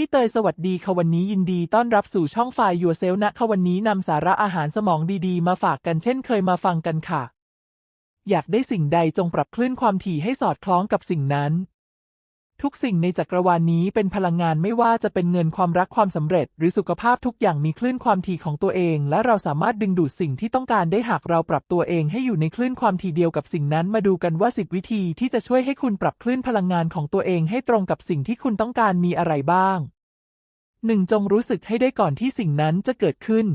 พี่เตยสวัสดีค่ะวันนี้ยินดีต้อนรับสู่ช่องฝ่ายยัวเซลนะค่ะวันนี้นำสาระอาหารสมองดีๆ มาฝากกันเช่นเคยมาฟังกันค่ะ อยากได้สิ่งใดจงปรับคลื่นความถี่ให้สอดคล้องกับสิ่งนั้น ทุกสิ่งในจักรวาลนี้เป็นพลังงานไม่ว่าจะเป็นเงินความรักความสำเร็จ หรือสุขภาพทุกอย่างมีคลื่นความถี่ของตัวเอง และเราสามารถดึงดูดสิ่งที่ต้องการได้หากเราปรับตัวเองให้อยู่ในคลื่นความถี่เดียวกับสิ่งนั้นมาดูกันว่า 10 วิธีที่จะช่วยให้คุณปรับคลื่นพลังงานของตัวเองให้ตรงกับสิ่งที่คุณต้องการมีอะไรบ้าง 1. จงรู้สึกให้ได้ก่อนที่สิ่งนั้นจะเกิดขึ้น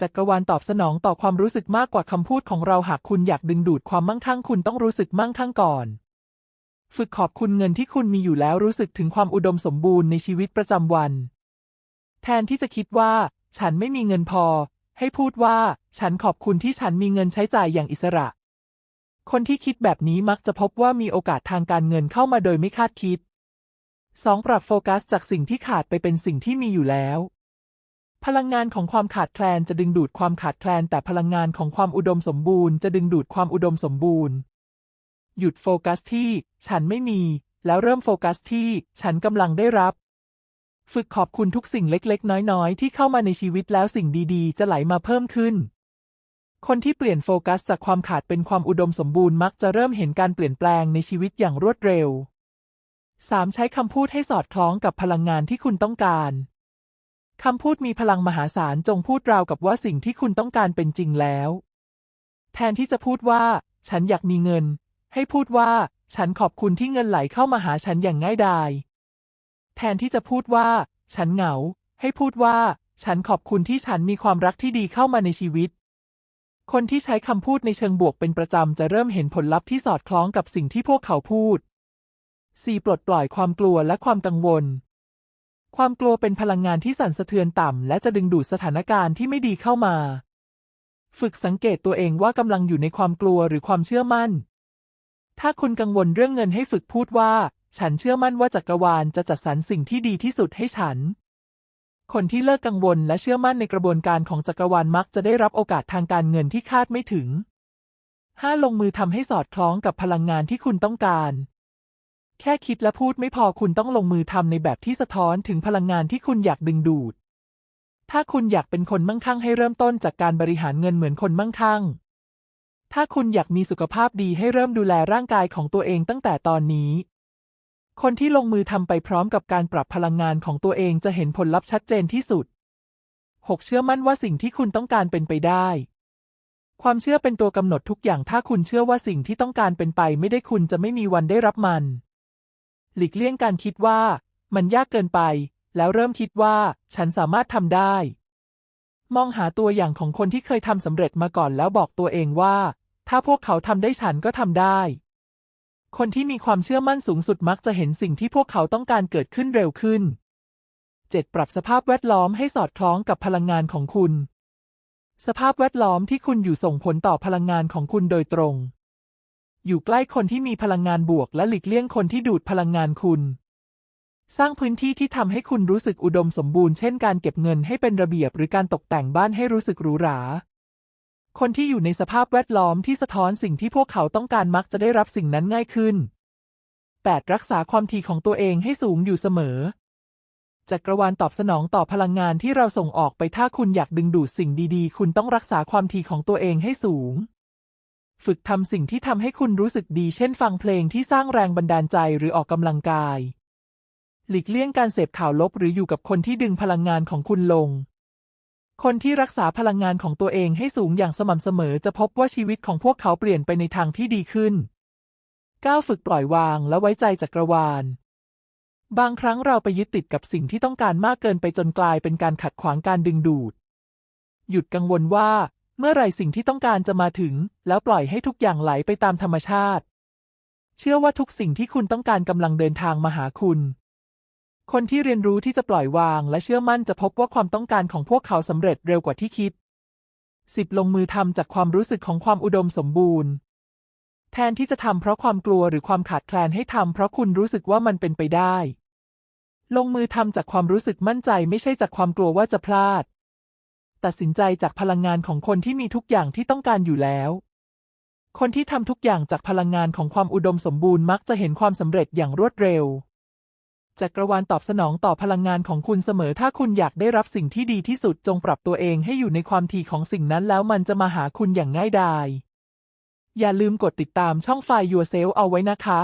จักรวาลตอบสนองต่อความรู้สึกมากกว่าคำพูดของเราหากคุณอยากดึงดูดความมั่งคั่งคุณต้องรู้สึกมั่งคั่งก่อน ฝึกขอบคุณเงินที่คุณมีอยู่แล้วรู้สึกถึงความอุดมสมบูรณ์ในชีวิตประจำวัน แทนที่จะคิดว่า ฉันไม่มีเงินพอ ให้พูดว่า ฉันขอบคุณที่ฉันมีเงินใช้จ่ายอย่างอิสระ คนที่คิดแบบนี้มักจะพบว่ามีโอกาสทางการเงินเข้ามาโดยไม่คาดคิด 2. ปรับโฟกัสจากสิ่งที่ขาดไปเป็นสิ่งที่มีอยู่แล้ว พลังงานของความขาดแคลนจะดึงดูดความขาดแคลน แต่พลังงานของความอุดมสมบูรณ์จะดึงดูดความอุดมสมบูรณ์ หยุดโฟกัสที่ ฉันไม่มี แล้วเริ่มโฟกัสที่ ฉันกำลังได้รับ ฝึกขอบคุณทุกสิ่งเล็กๆ น้อยๆ ที่เข้ามาในชีวิตแล้วสิ่งดีๆ จะไหลมาเพิ่มขึ้น คนที่เปลี่ยนโฟกัสจากความขาดเป็นความอุดมสมบูรณ์มักจะเริ่มเห็นการเปลี่ยนแปลงในชีวิตอย่างรวดเร็ว 3. ใช้คำพูดให้สอดคล้องกับพลังงานที่คุณต้องการคำพูดมีพลังมหาศาลจงพูดราวกับว่าสิ่งที่คุณต้องการเป็นจริงแล้ว แทนที่จะพูดว่า ฉันอยากมีเงิน ให้พูดว่า ฉันขอบคุณที่เงินไหลเข้ามาหาฉันอย่างง่ายดาย แทนที่จะพูดว่า ฉันเหงา ให้พูดว่า ฉันขอบคุณที่ฉันมีความรักที่ดีเข้ามาในชีวิต คนที่ใช้คำพูดในเชิงบวกเป็นประจำจะเริ่มเห็นผลลัพธ์ที่สอดคล้องกับสิ่งที่พวกเขาพูด 4. ปลดปล่อยความกลัวและความกังวล ความกลัวเป็นพลังงานที่สั่นสะเทือนต่ำและจะดึงดูดสถานการณ์ที่ไม่ดีเข้ามา ฝึกสังเกตตัวเองว่ากำลังอยู่ในความกลัวหรือความเชื่อมั่น ถ้าคุณกังวลเรื่องเงินให้ฝึกพูดว่า ฉันเชื่อมั่นว่าจักรวาลจะจัดสรรสิ่งที่ดีที่สุดให้ฉัน คนที่เลิกกังวลและเชื่อมั่นในกระบวนการของจักรวาลมักจะได้รับโอกาสทางการเงินที่คาดไม่ถึง 5. ลงมือทำให้สอดคล้องกับพลังงานที่คุณต้องการ แค่คิดและพูดไม่พอคุณต้องลงมือทำในแบบที่สะท้อนถึงพลังงานที่คุณอยากดึงดูด ถ้าคุณอยากเป็นคนมั่งคั่งให้เริ่มต้นจากการบริหารเงินเหมือนคนมั่งคั่ง ถ้าคุณอยากมีสุขภาพดีให้เริ่มดูแลร่างกายของตัวเองตั้งแต่ตอนนี้ คนที่ลงมือทำไปพร้อมกับการปรับพลังงานของตัวเองจะเห็นผลลัพธ์ชัดเจนที่สุด 6. เชื่อมั่นว่าสิ่งที่คุณต้องการเป็นไปได้ ความเชื่อเป็นตัวกำหนดทุกอย่าง ถ้าคุณเชื่อว่าสิ่งที่ต้องการเป็นไปไม่ได้คุณจะไม่มีวันได้รับมัน หลีกเลี่ยงการคิดว่า มันยากเกินไป แล้วเริ่มคิดว่า ฉันสามารถทำได้ มองหาตัวอย่างของคนที่เคยทำสำเร็จมาก่อนแล้วบอกตัวเองว่า ถ้าพวกเขาทำได้ฉันก็ทำได้ คนที่มีความเชื่อมั่นสูงสุดมักจะเห็นสิ่งที่พวกเขาต้องการเกิดขึ้นเร็วขึ้น 7. ปรับสภาพแวดล้อมให้สอดคล้องกับพลังงานของคุณ สภาพแวดล้อมที่คุณอยู่ส่งผลต่อพลังงานของคุณโดยตรง อยู่ใกล้คนที่มีพลังงานบวกและหลีกเลี่ยงคนที่ดูดพลังงานคุณ สร้างพื้นที่ที่ทำให้คุณรู้สึกอุดมสมบูรณ์เช่นการเก็บเงินให้เป็นระเบียบหรือการตกแต่งบ้านให้รู้สึกหรูหรา คนที่อยู่ในสภาพแวดล้อมที่สะท้อนสิ่งที่พวกเขาต้องการมักจะได้รับสิ่งนั้นง่ายขึ้น 8. รักษาความถี่ของตัวเองให้สูงอยู่เสมอ จักรวาลตอบสนองต่อพลังงานที่เราส่งออกไปถ้าคุณอยากดึงดูดสิ่งดีๆ คุณต้องรักษาความถี่ของตัวเองให้สูง ฝึกทำสิ่งที่ทำให้คุณรู้สึกดี เช่น ฟังเพลงที่สร้างแรงบันดาลใจหรือออกกำลังกาย หลีกเลี่ยงการเสพข่าวลบหรืออยู่กับคนที่ดึงพลังงานของคุณลง คนที่รักษาพลังงานของตัวเองให้สูงอย่างสม่ำเสมอจะพบว่าชีวิตของพวกเขาเปลี่ยนไปในทางที่ดีขึ้นก้าวฝึกปล่อยวางและไว้ใจจักรวาล บางครั้งเราไปยึดติดกับสิ่งที่ต้องการมากเกินไปจนกลายเป็นการขัดขวางการดึงดูด หยุดกังวลว่า เมื่อไรสิ่งที่ต้องการจะมาถึง แล้วปล่อยให้ทุกอย่างไหลไปตามธรรมชาติ เชื่อว่าทุกสิ่งที่คุณต้องการกำลังเดินทางมาหาคุณ คนที่เรียนรู้ที่จะปล่อยวางและเชื่อมั่นจะพบว่าความต้องการของพวกเขาสำเร็จเร็วกว่าที่คิดสิบลงมือทำจากความรู้สึกของความอุดมสมบูรณ์ แทนที่จะทำเพราะความกลัวหรือความขาดแคลนให้ทำเพราะคุณรู้สึกว่ามันเป็นไปได้ ลงมือทำจากความรู้สึกมั่นใจไม่ใช่จากความกลัวว่าจะพลาด ตัดสินใจจากพลังงานของคนที่มีทุกอย่างที่ต้องการอยู่แล้วคนที่ทำทุกอย่างจากพลังงานของความอุดมสมบูรณ์มักจะเห็นความสำเร็จอย่างรวดเร็ว จักรวาลตอบสนองต่อพลังงานของคุณเสมอถ้าคุณอยากได้รับสิ่งที่ดีที่สุดจงปรับตัวเองให้อยู่ในความถี่ของสิ่งนั้นแล้วมันจะมาหาคุณอย่างง่ายดาย อย่าลืมกดติดตามช่องไฟ Yourself เอาไว้นะคะ